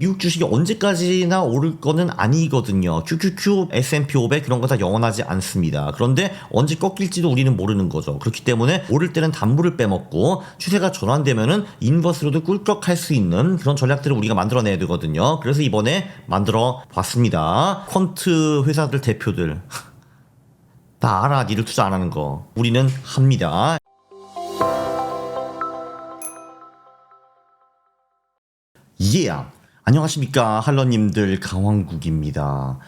미국 주식이 언제까지나 오를 거는 아니거든요. QQQ, S&P 500 그런 거 다 영원하지 않습니다. 그런데 언제 꺾일지도 우리는 모르는 거죠. 그렇기 때문에 오를 때는 단물을 빼먹고 추세가 전환되면은 인버스로도 꿀꺽할 수 있는 그런 전략들을 우리가 만들어내야 되거든요. 그래서 이번에 만들어 봤습니다. 퀀트 회사들 대표들 다 알아 니들 투자 안 하는 거 우리는 합니다. 예. 안녕하십니까 할러님들 강황국입니다.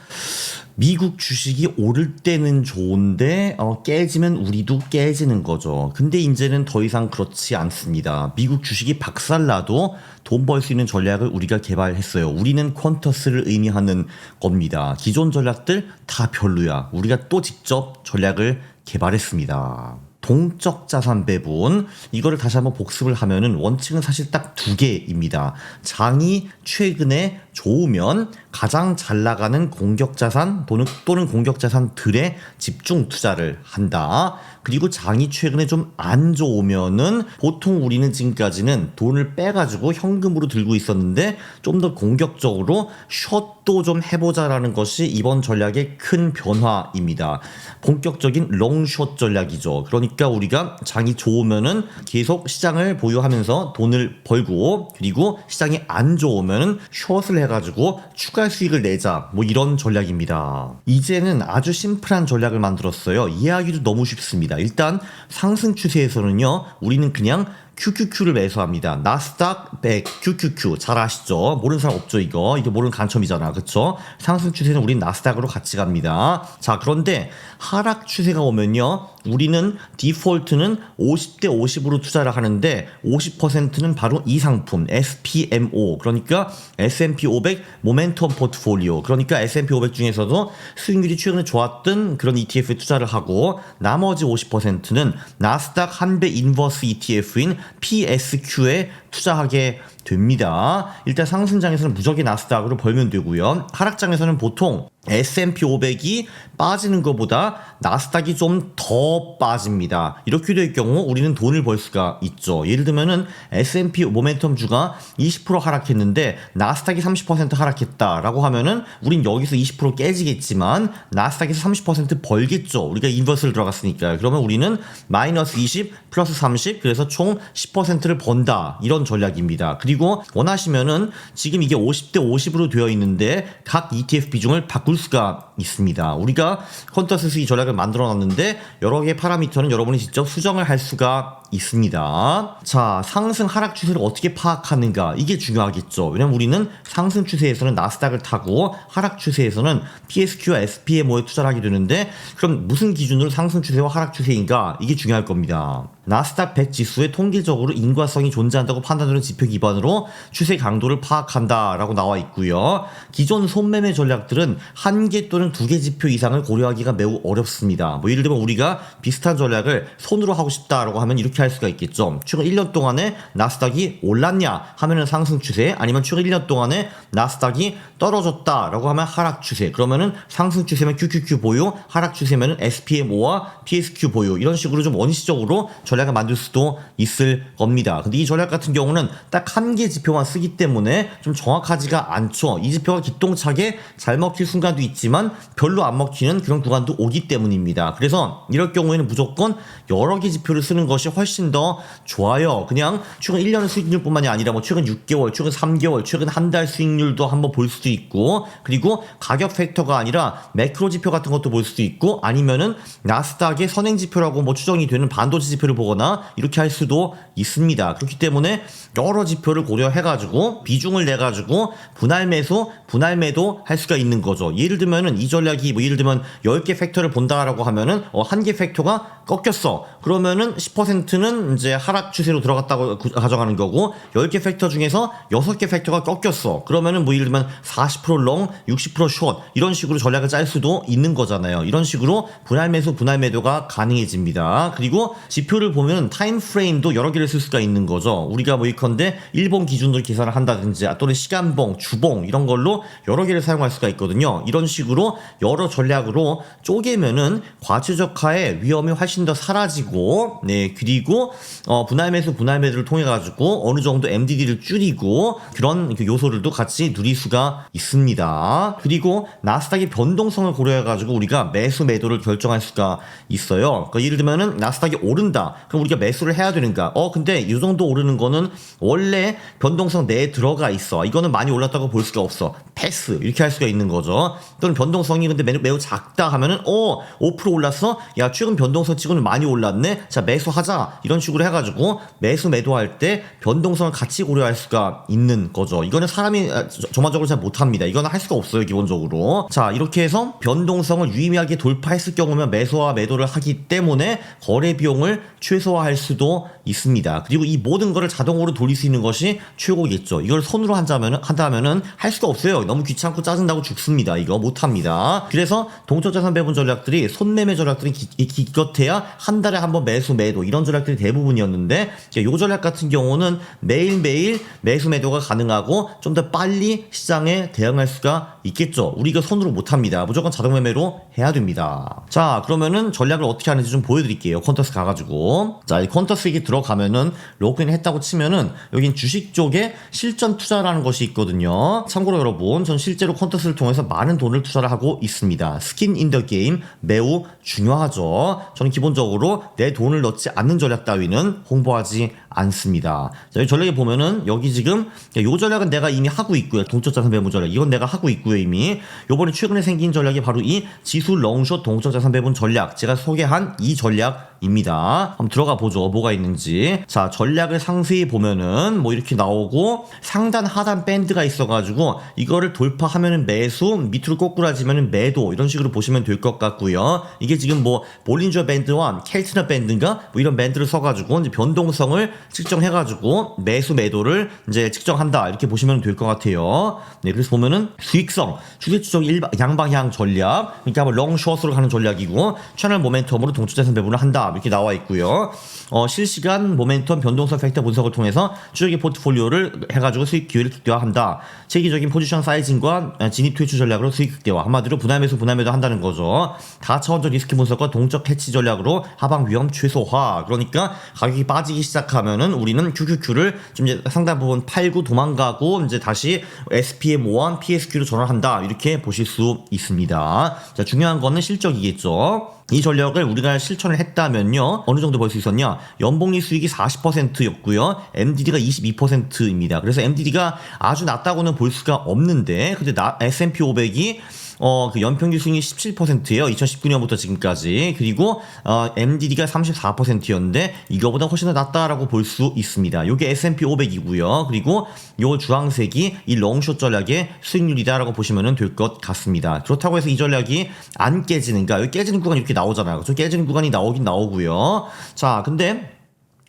미국 주식이 오를 때는 좋은데 어, 깨지면 우리도 깨지는 거죠. 근데 이제는 더 이상 그렇지 않습니다. 미국 주식이 박살나도 돈 벌 수 있는 전략을 우리가 개발했어요. 우리는 퀀터스를 의미하는 겁니다. 기존 전략들 다 별로야. 우리가 또 직접 전략을 개발했습니다. 동적 자산 배분 이거를 다시 한번 복습을 하면은 원칙은 사실 딱 두 개입니다. 장이 최근에 좋으면 가장 잘 나가는 공격 자산 또는 공격 자산들에 집중 투자를 한다. 그리고 장이 최근에 좀 안 좋으면은 보통 우리는 지금까지는 돈을 빼가지고 현금으로 들고 있었는데 좀 더 공격적으로 숏도 좀 해보자라는 것이 이번 전략의 큰 변화입니다. 본격적인 롱숏 전략이죠. 그러니까 우리가 장이 좋으면은 계속 시장을 보유하면서 돈을 벌고 그리고 시장이 안 좋으면은 숏을 해가 지고 추가 수익을 내자 뭐 이런 전략입니다. 이제는 아주 심플한 전략을 만들었어요. 이해하기도 너무 쉽습니다. 일단 상승 추세에서는요 우리는 그냥 QQQ를 매수합니다. 나스닥 100 QQQ 잘 아시죠? 모르는 사람 없죠 이거 이게 모르는 간첩이잖아 그쵸? 상승 추세는 우린 나스닥으로 같이 갑니다. 자 그런데 하락 추세가 오면요 우리는 디폴트는 50대 50으로 투자를 하는데 50%는 바로 이 상품 SPMO 그러니까 S&P 500 모멘텀 포트폴리오 그러니까 S&P 500 중에서도 수익률이 최근에 좋았던 그런 ETF에 투자를 하고 나머지 50%는 나스닥 한배 인버스 ETF인 PSQ에 투자하게 됩니다. 일단 상승장에서는 무적이 나스닥으로 벌면 되고요. 하락장에서는 보통 S&P 500이 빠지는 것보다 나스닥이 좀 더 빠집니다. 이렇게 될 경우 우리는 돈을 벌 수가 있죠. 예를 들면은 S&P 모멘텀 주가 20% 하락했는데 나스닥이 30% 하락했다라고 하면은 우린 여기서 20% 깨지겠지만 나스닥에서 30% 벌겠죠. 우리가 인버스를 들어갔으니까. 그러면 우리는 마이너스 20 플러스 30 그래서 총 10%를 번다. 이런 전략입니다. 그리고 원하시면은 지금 이게 50대 50으로 되어 있는데 각 ETF 비중을 바꿀 수가 있습니다. 우리가 컨터스 이 전략을 만들어 놨는데 여러 개의 파라미터는 여러분이 직접 수정을 할 수가 있습니다. 자, 상승 하락 추세를 어떻게 파악하는가? 이게 중요하겠죠. 왜냐면 우리는 상승 추세에서는 나스닥을 타고 하락 추세에서는 PSQ와 SPMO에 투자를 하게 되는데 그럼 무슨 기준으로 상승 추세와 하락 추세인가? 이게 중요할 겁니다. 나스닥 100 지수에 통계적으로 인과성이 존재한다고 판단되는 지표 기반으로 추세 강도를 파악한다라고 나와 있고요. 기존 손매매 전략들은 한 개 또는 두 개 지표 이상을 고려하기가 매우 어렵습니다. 뭐 예를 들면 우리가 비슷한 전략을 손으로 하고 싶다라고 하면 이렇게 할 수가 있겠죠. 최근 1년 동안에 나스닥이 올랐냐 하면은 상승 추세, 아니면 최근 1년 동안에 나스닥이 떨어졌다라고 하면 하락 추세. 그러면은 상승 추세면 QQQ 보유, 하락 추세면은 SPMO와 PSQ 보유 이런 식으로 좀 원시적으로 전략 을 만들 수도 있을 겁니다. 근데 이 전략 같은 경우는 딱 한 개 지표만 쓰기 때문에 좀 정확하지가 않죠. 이 지표가 기똥차게 잘 먹힐 순간도 있지만 별로 안 먹히는 그런 구간도 오기 때문입니다. 그래서 이럴 경우에는 무조건 여러 개 지표를 쓰는 것이 훨씬 더 좋아요. 그냥 최근 1년 수익률뿐만이 아니라 뭐 최근 6개월, 최근 3개월, 최근 한 달 수익률도 한번 볼 수도 있고 그리고 가격 팩터가 아니라 매크로 지표 같은 것도 볼 수도 있고 아니면은 나스닥의 선행 지표라고 뭐 추정이 되는 반도체 지표를 보 거나 이렇게 할 수도 있습니다. 그렇기 때문에 여러 지표를 고려해가지고 비중을 내가지고 분할 매수, 분할 매도 할 수가 있는 거죠. 예를 들면은 이 전략이 뭐 예를 들면 10개 팩터를 본다라고 하면은 어, 한 개 팩터가 꺾였어. 그러면은 10%는 이제 하락 추세로 들어갔다고 구- 가정하는 거고 10개 팩터 중에서 6개 팩터가 꺾였어. 그러면은 뭐 예를 들면 40% 롱, 60%숏 이런 식으로 전략을 짤 수도 있는 거잖아요. 이런 식으로 분할 매수, 분할 매도가 가능해집니다. 그리고 지표를 이걸 보면 타임 프레임도 여러 개를 쓸 수가 있는 거죠. 우리가 뭐 이컨대 일본 기준으로 계산을 한다든지 아, 또는 시간봉, 주봉 이런 걸로 여러 개를 사용할 수가 있거든요. 이런 식으로 여러 전략으로 쪼개면은 과추적화의 위험이 훨씬 더 사라지고 네 그리고 어, 분할 매수 분할 매도를 통해 가지고 어느 정도 MDD를 줄이고 그런 그 요소들도 같이 누릴 수가 있습니다. 그리고 나스닥의 변동성을 고려해 가지고 우리가 매수 매도를 결정할 수가 있어요. 그러니까 예를 들면은 나스닥이 오른다. 그럼 우리가 매수를 해야 되는가? 어 근데 이 정도 오르는 거는 원래 변동성 내에 들어가 있어. 이거는 많이 올랐다고 볼 수가 없어. 패스 이렇게 할 수가 있는 거죠. 또는 변동성이 근데 매우, 매우 작다 하면은 어 5% 올랐어. 야 최근 변동성 치고는 많이 올랐네. 자 매수하자 이런 식으로 해가지고 매수 매도할 때 변동성을 같이 고려할 수가 있는 거죠. 이거는 사람이 아, 저- 전반적으로 잘 못합니다. 이거는 할 수가 없어요 기본적으로. 자 이렇게 해서 변동성을 유의미하게 돌파했을 경우면 매수와 매도를 하기 때문에 거래 비용을 최소화할 수도 있습니다. 그리고 이 모든 거를 자동으로 돌릴 수 있는 것이 최고겠죠. 이걸 손으로 한다면은 한다면은 할 수가 없어요. 너무 귀찮고 짜증나고 죽습니다. 이거 못 합니다. 그래서 동적자산 배분 전략들이 손매매 전략들이 기껏해야 한 달에 한 번 매수 매도 이런 전략들이 대부분이었는데 요 전략 같은 경우는 매일매일 매수 매도가 가능하고 좀 더 빨리 시장에 대응할 수가 있겠죠. 우리가 손으로 못 합니다. 무조건 자동 매매로 해야 됩니다. 자, 그러면은 전략을 어떻게 하는지 좀 보여드릴게요. 컨터스 가가지고. 자, 이 컨터스 이게 들어 가면은 로그인 했다고 치면은 여긴 주식 쪽에 실전 투자라는 것이 있거든요. 참고로 여러분, 전 실제로 컨터스를 통해서 많은 돈을 투자를 하고 있습니다. 스킨 인 더 게임 매우 중요하죠. 저는 기본적으로 내 돈을 넣지 않는 전략 따위는 홍보하지 않습니다. 자, 이 전략에 보면은 여기 지금 요 전략은 내가 이미 하고 있고요. 동적자산 배분 전략. 이건 내가 하고 있고요, 이미. 요번에 최근에 생긴 전략이 바로 이 지수 롱숏 동적자산 배분 전략. 제가 소개한 이 전략입니다. 한번 들어가 보죠. 뭐가 있는지. 자, 전략을 상세히 보면은 뭐 이렇게 나오고 상단 하단 밴드가 있어 가지고 이거를 돌파하면은 매수, 밑으로 꼬꾸라지면은 매도 이런 식으로 보시면 될 것 같고요. 이게 지금 뭐 볼린저 밴드와 켈트너 밴드인가 뭐 이런 밴드를 써 가지고 이제 변동성을 측정해가지고 매수 매도를 이제 측정한다 이렇게 보시면 될 것 같아요. 네, 그래서 보면은 수익성, 추세 추적 일방 양방향 전략, 그러니까 뭐 롱숏으로 가는 전략이고 채널 모멘텀으로 동추자산 배분을 한다 이렇게 나와 있고요. 어, 실시간 모멘텀 변동성 팩터 분석을 통해서 추적의 포트폴리오를 해가지고 수익 기회를 극대화한다. 체계적인 포지션 사이징과 진입 퇴출 전략으로 수익 극대화. 한마디로 분할 매수 분할 매도 한다는 거죠. 다차원적 리스크 분석과 동적 해치 전략으로 하방 위험 최소화. 그러니까 가격이 빠지기 시작하면 은 우리는 QQQ를 좀 이제 상당 부분 팔고 도망가고 이제 다시 SPM1, PSQ로 전환한다. 이렇게 보실 수 있습니다. 자, 중요한 거는 실적이겠죠. 이 전략을 우리가 실천을 했다면요 어느 정도 벌 수 있었냐 연봉리 수익이 40%였고요 MDD가 22%입니다 그래서 MDD가 아주 낮다고는 볼 수가 없는데 근데 나, S&P 500이 어, 그 연평균 수익이 17%예요. 2019년부터 지금까지. 그리고 어, MDD가 34%였는데 이거보다 훨씬 더 낮다라고 볼 수 있습니다. 요게 S&P 500이고요. 그리고 요 주황색이 이 롱숏 전략의 수익률이다라고 보시면 될 것 같습니다. 그렇다고 해서 이 전략이 안 깨지는 가 여기 깨지는 구간이 이렇게 나오잖아요. 저 깨지는 구간이 나오긴 나오고요. 자, 근데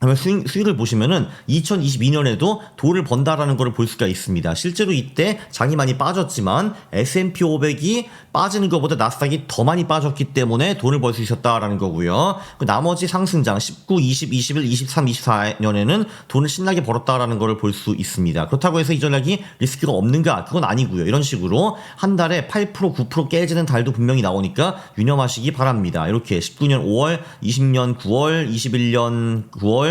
그러면 수익, 수익을 보시면은 2022년에도 돈을 번다라는 것을 볼 수가 있습니다. 실제로 이때 장이 많이 빠졌지만 S&P 500이 빠지는 것보다 나스닥이 더 많이 빠졌기 때문에 돈을 벌 수 있었다라는 거고요. 그 나머지 상승장 19, 20, 21, 23, 24년에는 돈을 신나게 벌었다라는 것을 볼 수 있습니다. 그렇다고 해서 이 전략이 리스크가 없는가? 그건 아니고요. 이런 식으로 한 달에 8%, 9% 깨지는 달도 분명히 나오니까 유념하시기 바랍니다. 이렇게 19년 5월, 20년 9월, 21년 9월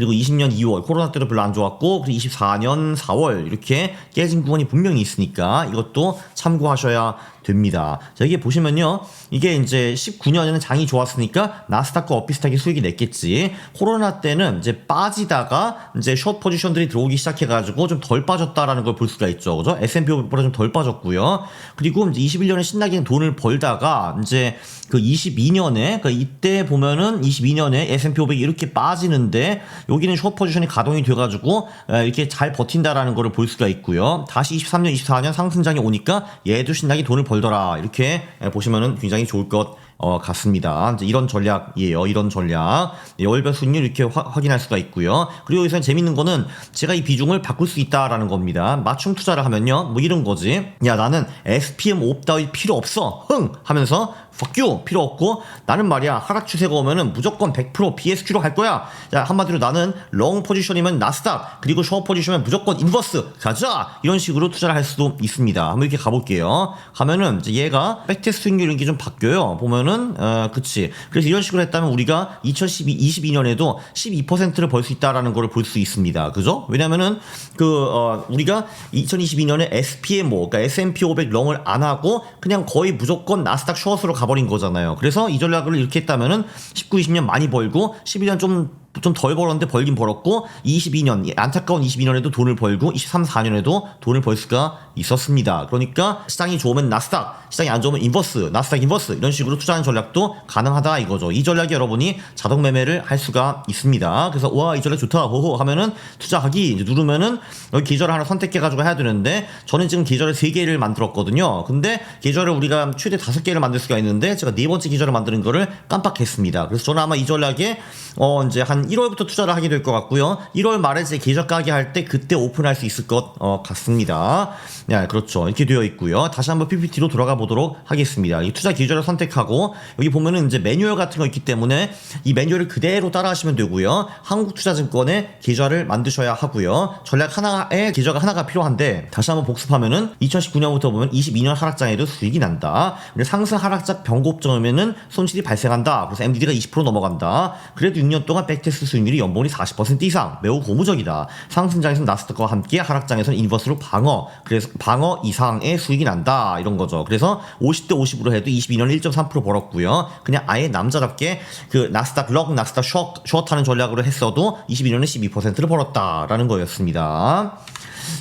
그리고 20년 2월 코로나 때도 별로 안 좋았고 그리고 24년 4월 이렇게 깨진 구간이 분명히 있으니까 이것도 참고하셔야 됩니다. 자, 여기 보시면요. 이게 이제 19년에는 장이 좋았으니까 나스닥과 엇비슷하게 수익이 냈겠지. 코로나 때는 이제 빠지다가 이제 숏 포지션들이 들어오기 시작해가지고 좀 덜 빠졌다라는 걸 볼 수가 있죠. 그죠? S&P 500보다 좀 덜 빠졌고요. 그리고 이제 21년에 신나게 돈을 벌다가 이제 그 22년에 그 이때 보면은 22년에 S&P 500이 이렇게 빠지는데 여기는 숏 포지션이 가동이 돼가지고 에, 이렇게 잘 버틴다라는 거를 볼 수가 있고요. 다시 23년, 24년 상승장이 오니까 얘도 신나게 돈을 벌더라 이렇게 에, 보시면은 굉장히 좋을 것 어, 같습니다. 이제 이런 전략이에요. 이런 전략. 네, 월별 수익률 이렇게 화- 확인할 수가 있고요. 그리고 여기서 재밌는 거는 제가 이 비중을 바꿀 수 있다라는 겁니다. 맞춤 투자를 하면요. 뭐 이런 거지. 야, 나는 SPM 5 따위 필요 없어. 흥! 하면서 fuck you 필요 없고 나는 말이야 하락 추세가 오면은 무조건 100% BSQ로 갈 거야. 자, 한마디로 나는 롱 포지션이면 나스닥 그리고 숏 포지션이면 무조건 인버스 가자. 이런 식으로 투자를 할 수도 있습니다. 한번 이렇게 가볼게요. 가면은 얘가 백테스트 수익률 이런 게좀 바뀌어요. 보면은 어, 그치. 그래서 이런 식으로 했다면 우리가 2012 22년에도 12%를 벌 수 있다라는 걸 볼 수 있습니다. 그죠? 왜냐면은 그 어, 우리가 2022년에 SPM5 그러니까 S&P 500 롱을 안 하고 그냥 거의 무조건 나스닥 숏으로 가버린 거잖아요. 그래서 이 전략을 이렇게 했다면은 19, 20년 많이 벌고 11년 좀 좀 덜 벌었는데 벌긴 벌었고 22년 안타까운 22년에도 돈을 벌고 23, 4년에도 돈을 벌 수가 있었습니다. 그러니까 시장이 좋으면 나스닥, 시장이 안 좋으면 인버스, 나스닥 인버스 이런 식으로 투자하는 전략도 가능하다 이거죠. 이 전략이 여러분이 자동 매매를 할 수가 있습니다. 그래서 와 이 전략 좋다 호호 하면은 투자하기 이제 누르면은 여기 계절을 하나 선택해 가지고 해야 되는데 저는 지금 계절을 세 개를 만들었거든요. 근데 계절을 우리가 최대 다섯 개를 만들 수가 있는데 제가 네 번째 계절을 만드는 거를 깜빡했습니다. 그래서 저는 아마 이 전략에 어 이제 한 1월부터 투자를 하게 될 것 같고요. 1월 말에 제 계절 까기 할때 그때 오픈할 수 있을 것 어, 같습니다. 네, 그렇죠. 이렇게 되어 있고요. 다시 한번 PPT로 돌아가 보도록 하겠습니다. 이 투자 계절을 선택하고 여기 보면은 이제 매뉴얼 같은 거 있기 때문에 이 매뉴얼을 그대로 따라하시면 되고요. 한국투자증권의 계좌를 만드셔야 하고요. 전략 하나에 계좌가 하나가 필요한데 다시 한번 복습하면은 2019년부터 보면 22년 하락장에도 수익이 난다. 상승 하락장 변곡점이면은 손실이 발생한다. 그래서 MDD가 20% 넘어간다. 그래도 6년 동안 백테 스트 수익률이 연봉이 40% 이상 매우 고무적이다. 상승장에서는 나스닥과 함께 하락장에서는 인버스로 방어. 그래서 방어 이상의 수익이 난다. 이런 거죠. 그래서 50대 50으로 해도 22년 1.3% 벌었고요. 그냥 아예 남자답게 그 나스닥 럭, 나스닥 숏, 숏하는 전략으로 했어도 22년에 12%를 벌었다라는 거였습니다.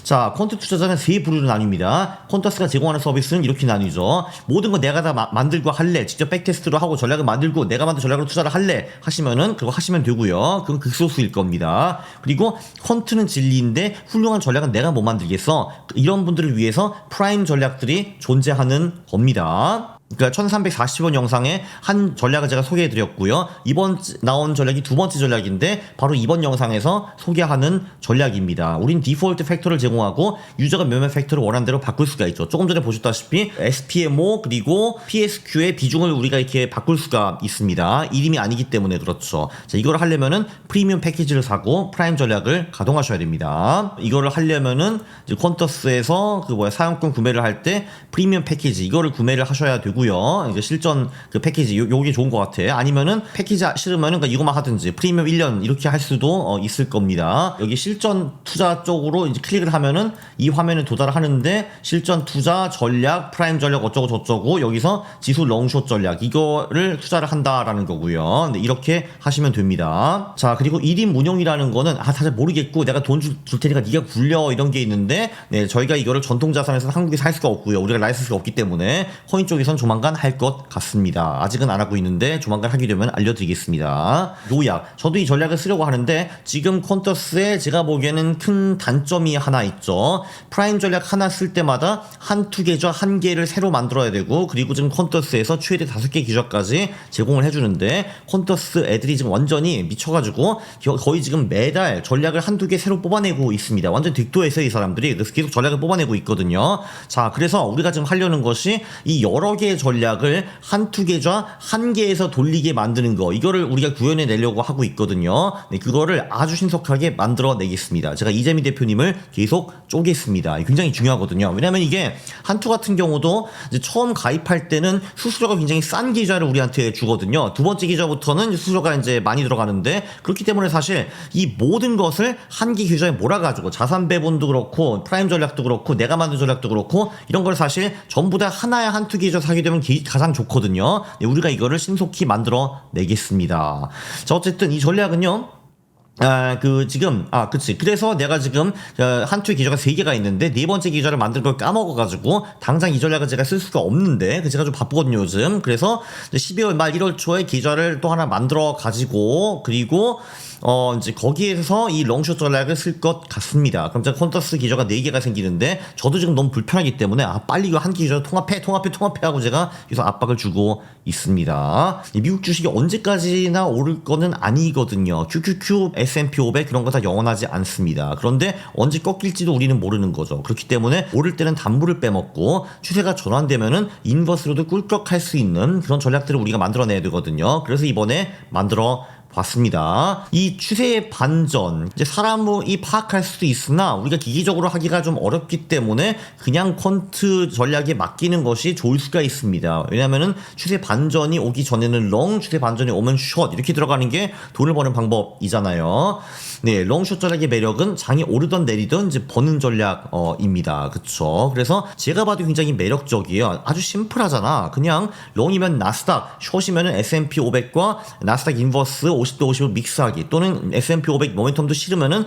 자, 콘트 투자자는 세 부류로 나뉩니다. 콘터스가 제공하는 서비스는 이렇게 나뉘죠. 모든 거 내가 다 마- 만들고 할래. 직접 백테스트로 하고 전략을 만들고 내가 만든 전략으로 투자를 할래. 하시면은 그거 하시면 되고요. 그건 극소수일 겁니다. 그리고 콘트는 진리인데 훌륭한 전략은 내가 못 만들겠어. 이런 분들을 위해서 프라임 전략들이 존재하는 겁니다. 그러니까 1340원 영상에 한 전략을 제가 소개해 드렸고요. 이번 지- 나온 전략이 두 번째 전략인데 바로 이번 영상에서 소개하는 전략입니다. 우린 디폴트 팩터를 제공하고 유저가 몇몇 팩터를 원하는 대로 바꿀 수가 있죠. 조금 전에 보셨다시피 SPMO 그리고 PSQ의 비중을 우리가 이렇게 바꿀 수가 있습니다. 이름이 아니기 때문에 그렇죠. 자, 이거를 하려면은 프리미엄 패키지를 사고 프라임 전략을 가동하셔야 됩니다. 이거를 하려면은 퀀터스에서 그 뭐야 사용권 구매를 할 때 프리미엄 패키지 이거를 구매를 하셔야 되고 요. 이제 실전 그 패키지 요, 요게 좋은 것 같아. 아니면은 패키지 싫으면은 그러니까 이거만 하든지 프리미엄 1년 이렇게 할 수도 어, 있을 겁니다. 여기 실전 투자 쪽으로 이제 클릭을 하면은 이 화면에 도달을 하는데 실전 투자 전략 프라임 전략 어쩌고 저쩌고 여기서 지수 롱숏 전략 이거를 투자를 한다라는 거고요. 네, 이렇게 하시면 됩니다. 자 그리고 1인 운용이라는 거는 아 사실 모르겠고 내가 돈 줄 테니까 네가 굴려 이런 게 있는데 네 저희가 이거를 전통 자산에서 한국에서 할 수가 없고요. 우리가 라이센스가 없기 때문에 코인 쪽에선 조만간 할 것 같습니다. 아직은 안 하고 있는데 조만간 하게 되면 알려드리겠습니다. 요약 저도 이 전략을 쓰려고 하는데 지금 콘터스에 제가 보기에는 큰 단점이 하나 있죠. 프라임 전략 하나 쓸 때마다 한투 계좌 한 개를 새로 만들어야 되고 그리고 지금 콘터스에서 최대 다섯 개 계좌까지 제공을 해주는데 콘터스 애들이 지금 완전히 미쳐가지고 겨- 거의 지금 매달 전략을 한두 개 새로 뽑아내고 있습니다. 완전 딕도에서 이 사람들이 계속 전략을 뽑아내고 있거든요. 자 그래서 우리가 지금 하려는 것이 이 여러 개의 전략을 한두 계좌 한 개에서 돌리게 만드는 거 이거를 우리가 구현해 내려고 하고 있거든요. 네, 그거를 아주 신속하게 만들어 내겠습니다. 제가 이재미 대표님을 계속 쪼겠습니다. 굉장히 중요하거든요. 왜냐면 이게 한투 같은 경우도 처음 가입할 때는 수수료가 굉장히 싼 계좌를 우리한테 주거든요. 두 번째 계좌부터는 수수료가 이제 많이 들어가는데 그렇기 때문에 사실 이 모든 것을 한 개 계좌에 몰아가지고 자산 배분도 그렇고 프라임 전략도 그렇고 내가 만든 전략도 그렇고 이런 걸 사실 전부 다 하나의 한투 계좌 사게 되면 기- 가장 좋거든요. 네, 우리가 이거를 신속히 만들어 내겠습니다. 자 어쨌든 이 전략은요. 아, 그, 지금, 아, 그치. 그래서 내가 지금, 어, 한투의 계좌가 세개가 있는데, 네 번째 계좌를 만든 걸 까먹어가지고, 당장 이 전략을 제가 쓸 수가 없는데, 그 제가 좀 바쁘거든요, 요즘. 그래서, 이제 12월 말 1월 초에 계좌를 또 하나 만들어 가지고, 그리고, 어 이제 거기에서 이 롱숏 전략을 쓸 것 같습니다. 그럼 컨터스 기저가 4개가 생기는데 저도 지금 너무 불편하기 때문에 아 빨리 이거 한 기저 통합해 통합해 통합해 하고 제가 여기서 압박을 주고 있습니다. 이 미국 주식이 언제까지나 오를 거는 아니거든요. QQQ, S&P 500 그런 거 다 영원하지 않습니다. 그런데 언제 꺾일지도 우리는 모르는 거죠. 그렇기 때문에 오를 때는 단물을 빼먹고 추세가 전환되면은 인버스로도 꿀꺽할 수 있는 그런 전략들을 우리가 만들어내야 되거든요. 그래서 이번에 만들어 봤습니다. 이 추세의 반전, 이제 사람이 파악할 수도 있으나 우리가 기기적으로 하기가 좀 어렵기 때문에 그냥 퀀트 전략에 맡기는 것이 좋을 수가 있습니다. 왜냐면은 추세 반전이 오기 전에는 롱, 추세 반전이 오면 숏 이렇게 들어가는 게 돈을 버는 방법이잖아요. 네, 롱숏 전략의 매력은 장이 오르던 내리던 이제 버는 전략입니다. 그쵸? 그래서 제가 봐도 굉장히 매력적이에요. 아주 심플하잖아. 그냥 롱이면 나스닥, 숏이면은 S&P 500과 나스닥 인버스 50대 50을 믹스하기 또는 S&P 500 모멘텀도 싫으면은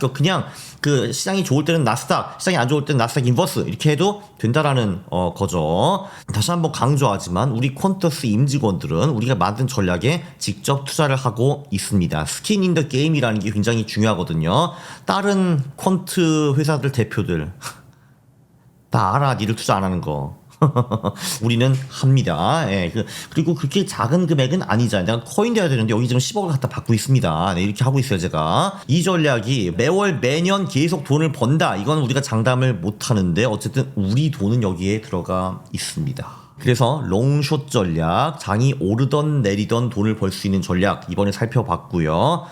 거 그냥 그 시장이 좋을 때는 나스닥, 시장이 안 좋을 때는 나스닥 인버스 이렇게 해도 된다라는 어, 거죠. 다시 한번 강조하지만 우리 퀀터스 임직원들은 우리가 만든 전략에 직접 투자를 하고 있습니다. 스킨 인 더 게임이라는 게 굉장히 중요하거든요. 다른 퀀트 회사들 대표들 다 알아, 니를 투자 안 하는 거. 우리는 합니다. 예, 그, 리고 그렇게 작은 금액은 아니잖아요. 내가 코인 돼야 되는데 여기 지금 10억을 갖다 받고 있습니다. 네, 이렇게 하고 있어요, 제가. 이 전략이 매월 매년 계속 돈을 번다. 이건 우리가 장담을 못 하는데 어쨌든 우리 돈은 여기에 들어가 있습니다. 그래서 롱숏 전략, 장이 오르던 내리던 돈을 벌 수 있는 전략 이번에 살펴봤고요.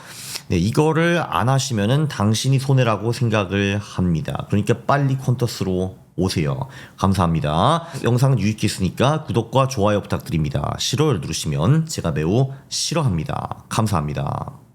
네, 이거를 안 하시면은 당신이 손해라고 생각을 합니다. 그러니까 빨리 콘터스로 오세요. 감사합니다. 영상 유익했으니까 구독과 좋아요 부탁드립니다. 싫어요 누르시면 제가 매우 싫어합니다. 감사합니다.